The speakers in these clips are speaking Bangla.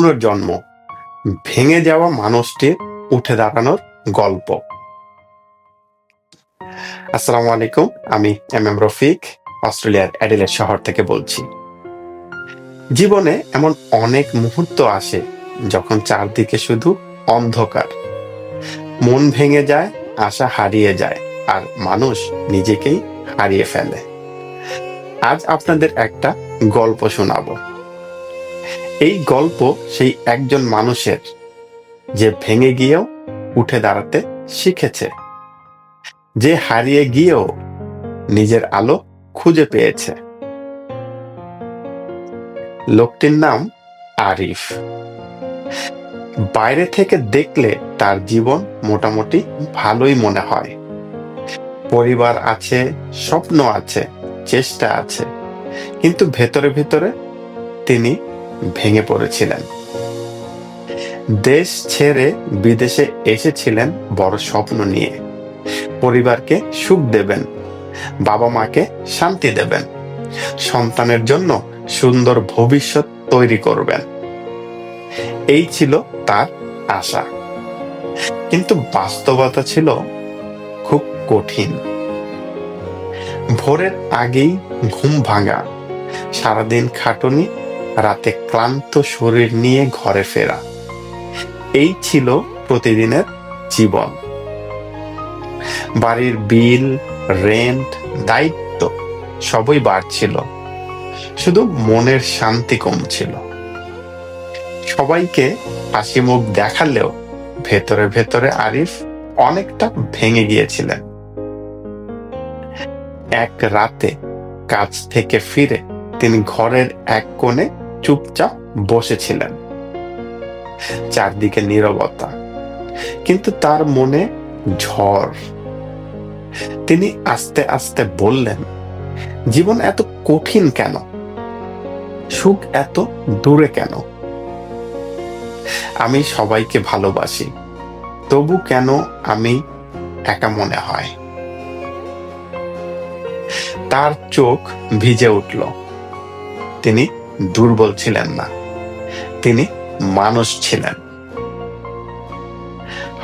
পুনর্জন্ম। ভেঙে যাওয়া মানুষটির উঠে দাঁড়ানোর গল্প। আসসালামু আলাইকুম, আমি এম এম রফিক, অস্ট্রেলিয়ার অ্যাডিলেড শহর থেকে বলছি। জীবনে এমন অনেক মুহূর্ত আসে যখন চারদিকে শুধু অন্ধকার। মন ভেঙে যায়, আশা হারিয়ে যায়, আর মানুষ নিজেকেই হারিয়ে ফেলে। আজ আপনাদের একটা গল্প শোনাবো। এই গল্প সেই একজন মানুষের যে ভেঙে গিয়েও উঠে দাঁড়াতে শিখেছে, যে হারিয়ে গিয়েও নিজের আলো খুঁজে পেয়েছে। লোকটির নাম আরিফ। বাইরে থেকে দেখলে তার জীবন মোটামুটি ভালোই মনে হয়। পরিবার আছে, স্বপ্ন আছে, চেষ্টা আছে, কিন্তু ভেতরে ভেতরে তিনি ভেঙে পড়েছিলেন। দেশ ছেড়ে বিদেশে এসেছিলেন বড় স্বপ্ন নিয়ে। পরিবারকে সুখ দেবেন বাবা মাকে শান্তি দেবেন, সন্তানের জন্য সুন্দর ভবিষ্যৎ তৈরি করবেন। এই ছিল তার আশা। কিন্তু বাস্তবতা ছিল খুব কঠিন। ভোরের আগেই ঘুম ভাঙা, সারাদিন খাটুনি রাতে ক্লান্ত শরীর নিয়ে ঘরে ফেরা। এই ছিল প্রতিদিনের জীবন। বাড়ির বিল রেন্ট দায়িত্ব সবই বাড়ছিল। শুধু মনের শান্তি কম ছিল সবাইকে হাসি মুখ দেখালেও ভেতরে ভেতরে আরিফ অনেকটা ভেঙে গিয়েছিলেন। এক রাতে কাজ থেকে ফিরে তিনি ঘরের এক কোণে চুপচাপ বসেছিলেন। চারদিকে নীরবতা, কিন্তু তার মনে ঝড়। তিনি আস্তে আস্তে বললেন, জীবন এত কঠিন কেন? সুখ এত দূরে কেন? আমি সবাইকে ভালোবাসি, তবু কেন আমি একা মনে হয়? তার চোখ ভিজে উঠল। তিনি দুর্বল ছিলেন না। তিনি মানুষ ছিলেন।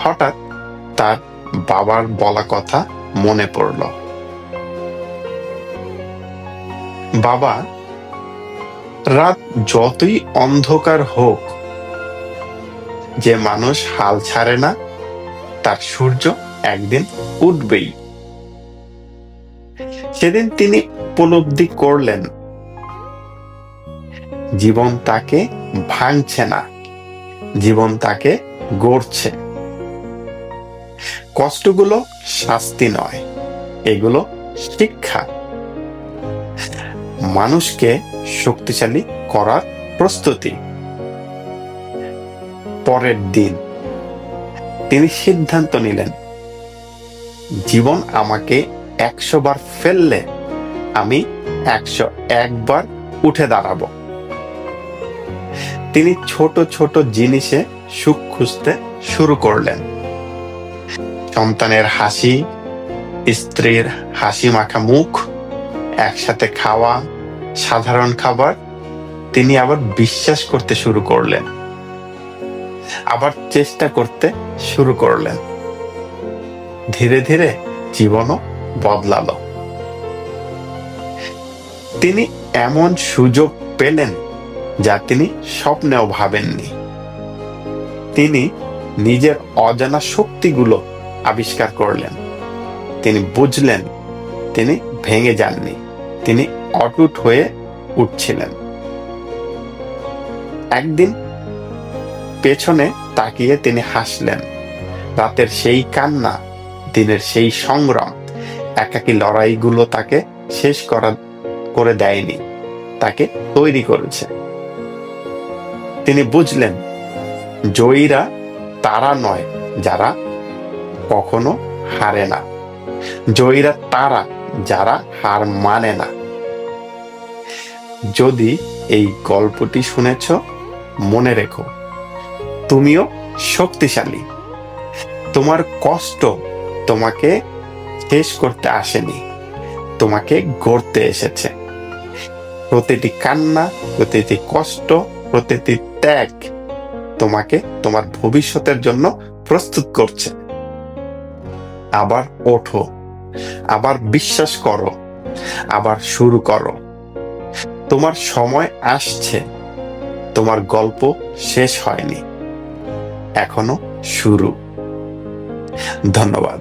হঠাৎ তার বাবার বলা কথা মনে পড়ল। বাবা, রাত যতই অন্ধকার হোক, যে মানুষ হাল ছাড়ে না, তার সূর্য একদিন উঠবেই। সেদিন তিনি উপলব্ধি করলেন জীবন তাকে ভাঙছে না, জীবন তাকে গড়ছে। কষ্টগুলো শাস্তি নয়, এগুলো শিক্ষা। মানুষকে শক্তিশালী করার প্রস্তুতি। পরের দিন তিনি সিদ্ধান্ত নিলেন, জীবন আমাকে একশো বার ফেললে আমি একশো একবার উঠে দাঁড়াবো। তিনি ছোট ছোট জিনিসে সুখ খুঁজতে শুরু করলেন। সন্তানের হাসি, স্ত্রীর হাসি মাখা মুখ, একসাথে খাওয়া, সাধারণ খাবার, তিনি আবার বিশ্বাস করতে শুরু করলেন। আবার চেষ্টা করতে শুরু করলেন। ধীরে ধীরে জীবনও বদলালো। তিনি এমন সুযোগ পেলেন যা তিনি স্বপ্নেও ভাবেননি। তিনি নিজের অজানা শক্তিগুলো আবিষ্কার করলেন। তিনি বুঝলেন, তিনি ভেঙে যাননি। তিনি অটুট হয়ে উঠছিলেন। একদিন পেছনে তাকিয়ে তিনি হাসলেন। রাতের সেই কান্না, দিনের সেই সংগ্রাম, একাকী লড়াইগুলো তাকে শেষ করা, করে দেয়নি। তাকে তৈরি করেছে। তিনি বুঝলেন, জয়ীরা তারা নয়, যারা কখনো হারে না। জয়ীরা তারা, যারা হার মানে না। যদি এই গল্পটি শুনেছ, মনে রেখো, তুমিও শক্তিশালী। তোমার কষ্ট তোমাকে শেষ করতে আসেনি, তোমাকে গড়তে এসেছে। প্রতিটি কান্না, প্রতিটি কষ্ট, প্রতিটি ত্যাগ তোমাকে তোমার ভবিষ্যতের জন্য প্রস্তুত করছে। আবার ওঠো, আবার বিশ্বাস করো, আবার শুরু করো। তোমার সময় আসছে, তোমার গল্প শেষ হয়নি, এখনও শুরু। ধন্যবাদ।